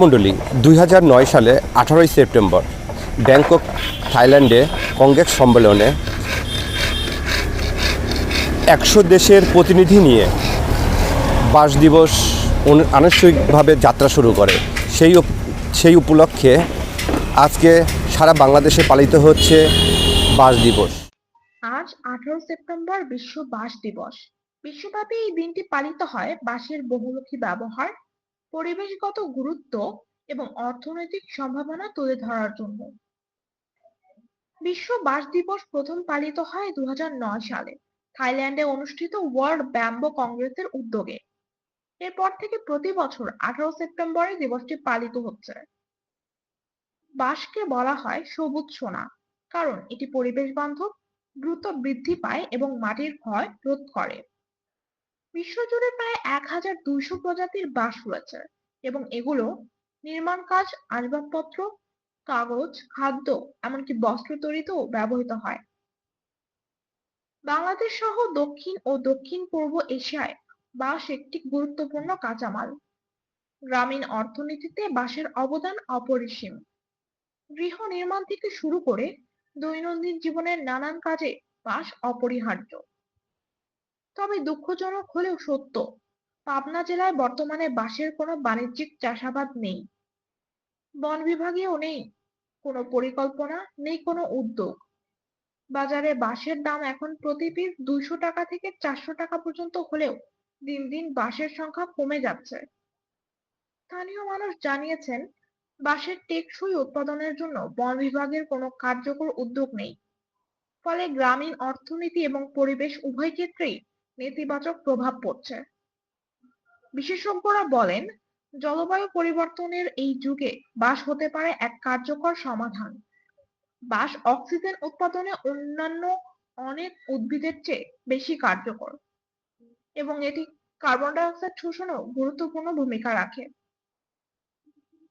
মণ্ডলী দুই সালে আঠারোই সেপ্টেম্বর ব্যাংকক, থাইল্যান্ডে কংগ্রেস সম্মেলনে একশো দেশের প্রতিনিধি নিয়ে বাস দিবস আনুষ্ঠানিকভাবে যাত্রা শুরু করে। সেই সেই উপলক্ষে আজকে সারা বাংলাদেশে পালিত হচ্ছে বাস দিবস। আজ আঠারো সেপ্টেম্বর বিশ্ব বাস দিবস। বিশ্বব্যাপী এই দিনটি পালিত হয় বাঁশের বহুমুখী ব্যবহার পরিবেশগত গুরুত্ব এবং অর্থনৈতিক সম্ভাবনা তুলে ধরার জন্য। বিশ্ব বাস দিবস প্রথম পালিত হয় দুই হাজার নয় সালে। থাইল্যান্ডে অনুষ্ঠিত ওয়ার্ল্ড ব্যাম্বো কংগ্রেসের উদ্যোগে। এরপর থেকে প্রতি বছর আঠারো সেপ্টেম্বরে দিবসটি পালিত হচ্ছে। বাঁশকে বলা হয় সবুজ সোনা, কারণ এটি পরিবেশ বান্ধব, দ্রুত বৃদ্ধি পায় এবং মাটির ক্ষয় রোধ করে। বিশ্বজুড়ে প্রায় এক হাজার দুইশো প্রজাতির বাঁশ রয়েছে এবং এগুলো নির্মাণ কাজ, আসবাবপত্র, কাগজ, খাদ্য, এমনকি বস্ত্র তৈরিতেও ব্যবহৃত হয়। বাংলাদেশ সহ দক্ষিণ ও দক্ষিণ পূর্ব এশিয়ায় বাঁশ একটি গুরুত্বপূর্ণ কাঁচামাল। গ্রামীণ অর্থনীতিতে বাঁশের অবদান অপরিসীম। গৃহ নির্মাণ থেকে শুরু করে দৈনন্দিন জীবনের নানান কাজে বাঁশ অপরিহার্য। তবে দুঃখজনক হলেও সত্য, পাবনা জেলায় বর্তমানে বাঁশের কোনো বাণিজ্যিক চাষাবাদ নেই। বন বিভাগেও নেই কোনো পরিকল্পনা, নেই কোনো উদ্যোগ। বাজারে বাঁশের দাম এখন প্রতি পিস দুইশো টাকা থেকে চারশো টাকা পর্যন্ত হলেও দিন দিন বাঁশের সংখ্যা কমে যাচ্ছে। স্থানীয় মানুষ জানিয়েছেন, বাঁশের টেকসই উৎপাদনের জন্য বন বিভাগের কোনো কার্যকর উদ্যোগ নেই। ফলে গ্রামীণ অর্থনীতি এবং পরিবেশ উভয় ক্ষেত্রেই নেতিবাচক প্রভাব পড়ছে। বিশেষজ্ঞরা বলেন, জলবায়ু পরিবর্তনের এই যুগে বাস হতে পারে এক কার্যকর সমাধান। বাঁশ অক্সিজেন উৎপাদনে অন্যান্য অনেক উদ্ভিদের চেয়ে বেশি কার্যকর এবং এটি কার্বন ডাই অক্সাইড শোষণেও গুরুত্বপূর্ণ ভূমিকা রাখে।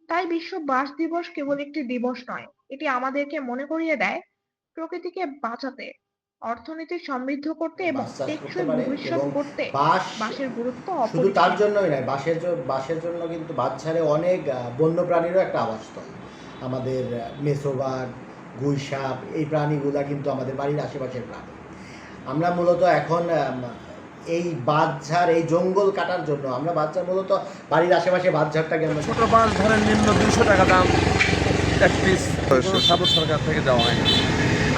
তাই বিশ্ব বাস দিবস কেবল একটি দিবস নয়, এটি আমাদেরকে মনে করিয়ে দেয় প্রকৃতিকে বাঁচাতে। অর্থনীতি সমৃদ্ধ করতে এবং চাষ করতে টেকসই ভবিষ্যৎ করতে বাঁশের গুরুত্ব শুধু তার জন্যই নয় বাঁশের বাঁশের জন্য কিন্তু বাচ্চারে অনেক বন্য প্রাণীরও একটা আবাসস্থল। আমাদের মেসোবাগ গুইসাপ এই প্রাণীগুলা কিন্তু আমাদের বাড়ির আশেপাশের প্রাণী। আমরা মূলত এখন এই বাঁধঝাড় এই জঙ্গল কাটার জন্য আমরা বাচ্চার মূলত বাড়ির আশেপাশে বাঁধঝাড়টাকে আমরা ছোট মাছ ধরেন নিম্ন দুইশো টাকা দাম এক পিস সাবর সরকার থেকে দেওয়া হয়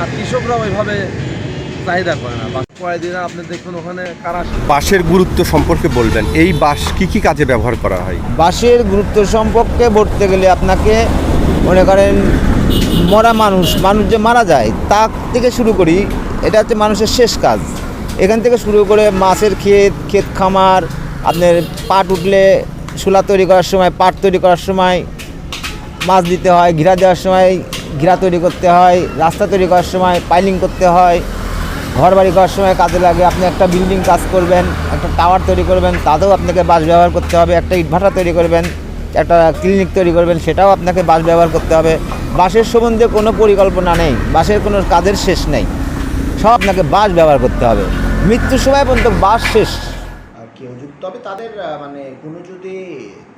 আর কৃষকরা ওইভাবে চাহিদা করে না। বাস কয়েকদিন আপনি দেখুন ওখানে কারা বাঁশের গুরুত্ব সম্পর্কে বলবেন এই বাঁশ কি কি কাজে ব্যবহার করা হয়? বাঁশের গুরুত্ব সম্পর্কে বলতে গেলে আপনাকে মনে করেন মরা মানুষ মানুষ যে মারা যায় তা থেকে শুরু করি এটা হচ্ছে মানুষের শেষ কাজ। এখান থেকে শুরু করে মাছের ক্ষেত ক্ষেত খামার আপনার পাট উঠলে শোলা তৈরি করার সময় পাট তৈরি করার সময় মাছ দিতে হয় ঘিরা দেওয়ার সময় ঘিরা তৈরি করতে হয় রাস্তা তৈরি করার সময় পাইলিং করতে হয় ঘর বাড়ি করার সময় কাজে লাগে, আপনি একটা বিল্ডিং কাজ করবেন, একটা টাওয়ার তৈরি করবেন, তাতেও আপনাকে বাস ব্যবহার করতে হবে, একটা ইটভাটা তৈরি করবেন, একটা ক্লিনিক তৈরি করবেন, সেটাও আপনাকে বাস ব্যবহার করতে হবে। বাসের সম্বন্ধে কোনো পরিকল্পনা নেই বাসের কোনো কাজের শেষ নেই, সব আপনাকে বাস ব্যবহার করতে হবে। মৃত্যুর সময় পর্যন্ত বাস শেষ। কেউ যদি তবে তাদের মানে কোনো যদি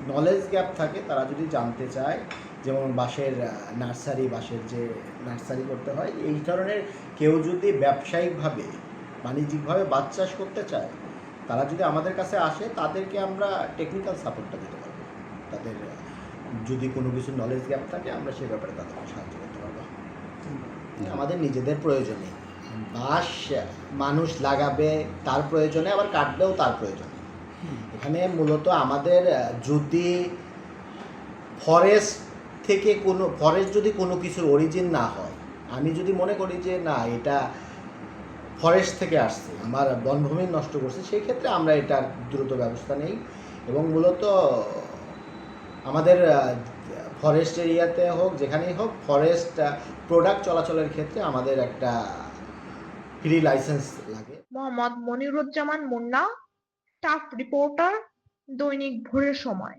নলেজ গ্যাপ থাকে তারা যদি জানতে চায় যেমন বাঁশের নার্সারি বাঁশের যে নার্সারি করতে হয় এই ধরনের কেউ যদি ব্যবসায়িকভাবে বাণিজ্যিকভাবে বাদ চাষ করতে চায় তারা যদি আমাদের কাছে আসে তাদেরকে আমরা টেকনিক্যাল সাপোর্টটা দিতে পারব। তাদের যদি কোনো কিছু নলেজ গ্যাপ থাকে আমরা সে ব্যাপারে তাদেরকে সাহায্য করতে পারব। আমাদের নিজেদের প্রয়োজনে বাঁশ মানুষ লাগাবে, তার প্রয়োজনে আবার কাটবেও তার প্রয়োজনে। এখানে মূলত আমাদের যদি ফরেস্ট থেকে কোনো ফরেস্ট যদি কোনো কিছুর অরিজিন না হয়, আমি যদি মনে করি যে না, এটা ফরেস্ট থেকে আসছে, আমার বনভূমি নষ্ট করছে, সেই ক্ষেত্রে আমরা এটার দ্রুত ব্যবস্থা নেই। এবং মূলত আমাদের ফরেস্ট এরিয়াতে হোক, যেখানেই হোক ফরেস্ট প্রোডাক্ট চলাচলের ক্ষেত্রে আমাদের একটা ফ্রি লাইসেন্স লাগে? Mohammad Moniruzzaman Munna staff reporter Dainik Bhorer Somoy.